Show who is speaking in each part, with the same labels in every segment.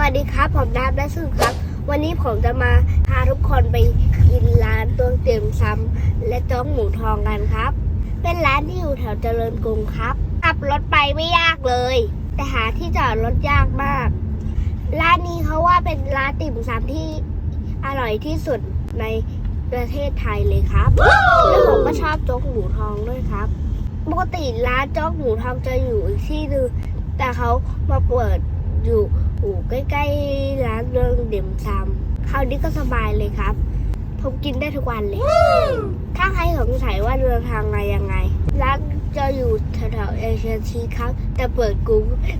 Speaker 1: วัสดีครับ ผมน้ำและสุครับ วันนี้ผมจะมาพาทุกคนไปกินร้านตัวเตียมซ้ำและโจ๊กหมูทองกันครับ เป็นร้านที่อยู่แถวเจริญกรุงครับ ขับรถไปไม่ยากเลย แต่หาที่จอดรถยากมาก ร้านนี้เขาว่าเป็นร้านติ่มซำที่อร่อยที่สุดในประเทศไทยเลยครับแล้วผมก็ชอบโจ๊กหมูทองด้วยครับ ปกติร้านโจ๊กหมูทองจะอยู่อีกที่นึงแต่เขามาเปิดอยู่ อยู่ใกล้ๆร้านเรื่องเดี่มซำคราวนี้ก็สบายเลยครับ ผมกินได้ทุกวันเลย ถ้าใครสงสัยว่าเดินทางไงยังไง ร้านจะอยู่แถวๆเอเชียทีครับ แต่เปิดกู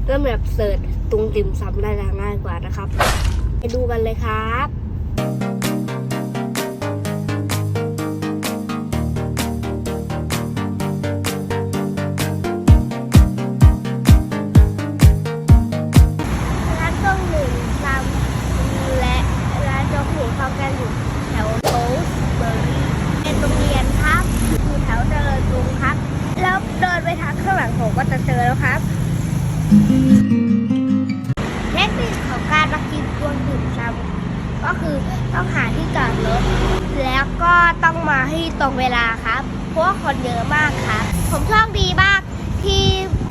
Speaker 1: ก็แบบเสิร์ชตรงติ่มซำได้ง่ายกว่านะครับ ไปดูกันเลยครับ ก็คือต้องหาที่จอดรถแล้วก็ต้องมาให้ตรงเวลาครับ เพราะว่าคนเยอะมากครับ ผมโชคดีมากที่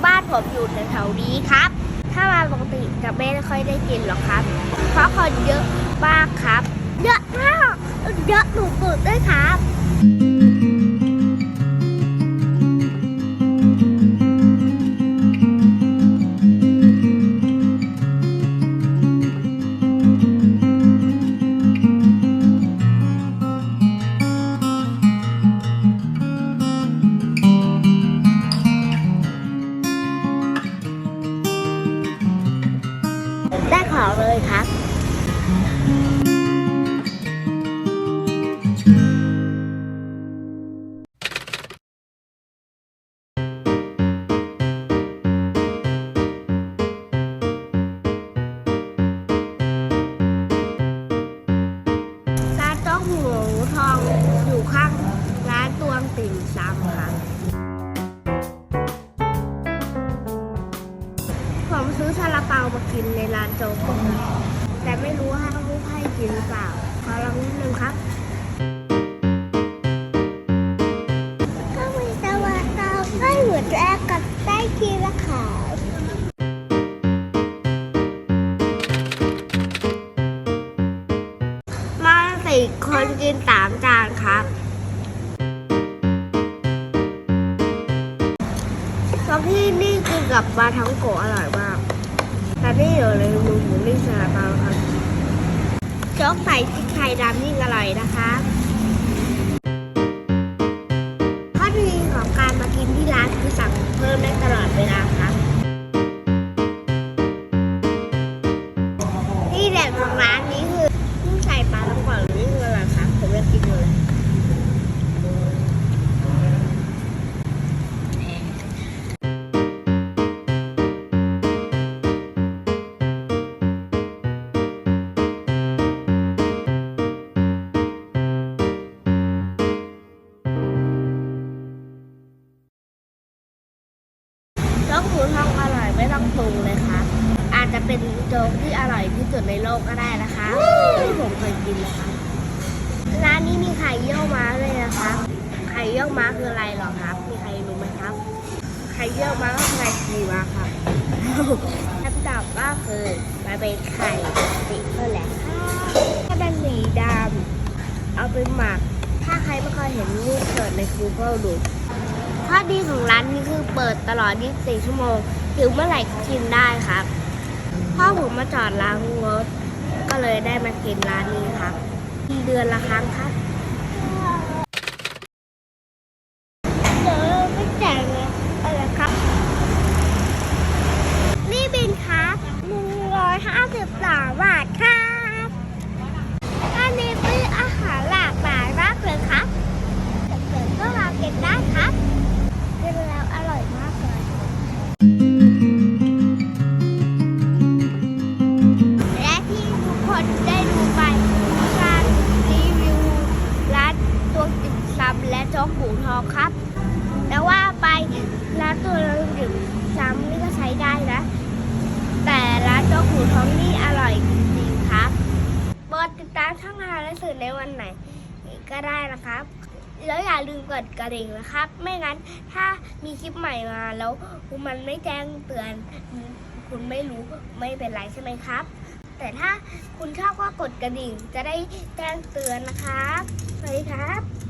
Speaker 1: บ้านผมอยู่แถวๆนี้ครับ ถ้ามาปกติจะไม่ค่อยได้กินหรอกครับ เพราะคนเยอะมากครับ เยอะมากเยอะหนูปุดด้วยครับ ผมซื้อซาลาเปามากินในร้านโจ๊กเลยแต่ไม่รู้ว่าเขาให้กินหรือเปล่า ขอลองนิดนึงครับก็มีซาลาเปาให้เหมือนแรกกับได้กินละค่ะมาสี่คนกินสามจานครับตอนที่นี่กิน กับปลาทั้งโกอร่อยมากแต่นี่อยู่ในมือหมูนิ่งซาลาเปาครับโจ๊กใส่พริกไทยดำยิ่งอร่อยนะคะข้อดีของการมากินที่ร้านคือสั่งเพิ่มได้ตลอดเวลาค่ะ กหมูทองอร่อยไม่ต้องปรุงเลยค่ะ อาจจะเป็นโจ๊กที่อร่อยที่สุดในโลกก็ได้นะคะที่ผมเคยกินนะคะ ร้านนี้มีไข่เยี่ยวม้าเลยนะคะ ไข่เยี่ยวม้าคืออะไรหรอครับ มีใครรู้ไหมครับ ไข่เยี่ยวม้าก็คือไข่ขี่ม้าครับคำตอบก็คือมันเป็นไข่สีนั่นแหละค่ะถ้าเป็นสีดำเอาไปหมัก ถ้าใครไม่เคยเห็นรูปเปิดใน Google ดู ข้อดีของร้านนี้คือเปิดตลอด 24 ชั่วโมงหิวเมื่อไหร่ก็กินได้ครับ พ่อผมมาจอดล้างรถก็เลยได้มากินร้านนี้ครับเดือนละครั้งครับ หมูทองครับ แต่ว่าไปร้านตัวติ่มซำนี่ก็ใช้ได้นะ แต่ร้านโจ๊กหมูทองนี่อร่อยจริงๆครับติดตามช่องทางและสื่อในวันไหน ก็ได้นะครับ แล้วอย่าลืมกดกระดิ่งนะครับ ไม่งั้นถ้ามีคลิปใหม่มาแล้วมันไม่แจ้งเตือน คุณไม่รู้ไม่เป็นไรใช่ไหมครับแต่ถ้าคุณชอบก็กดกระดิ่งจะได้แจ้งเตือนนะครับสวัสดีครับ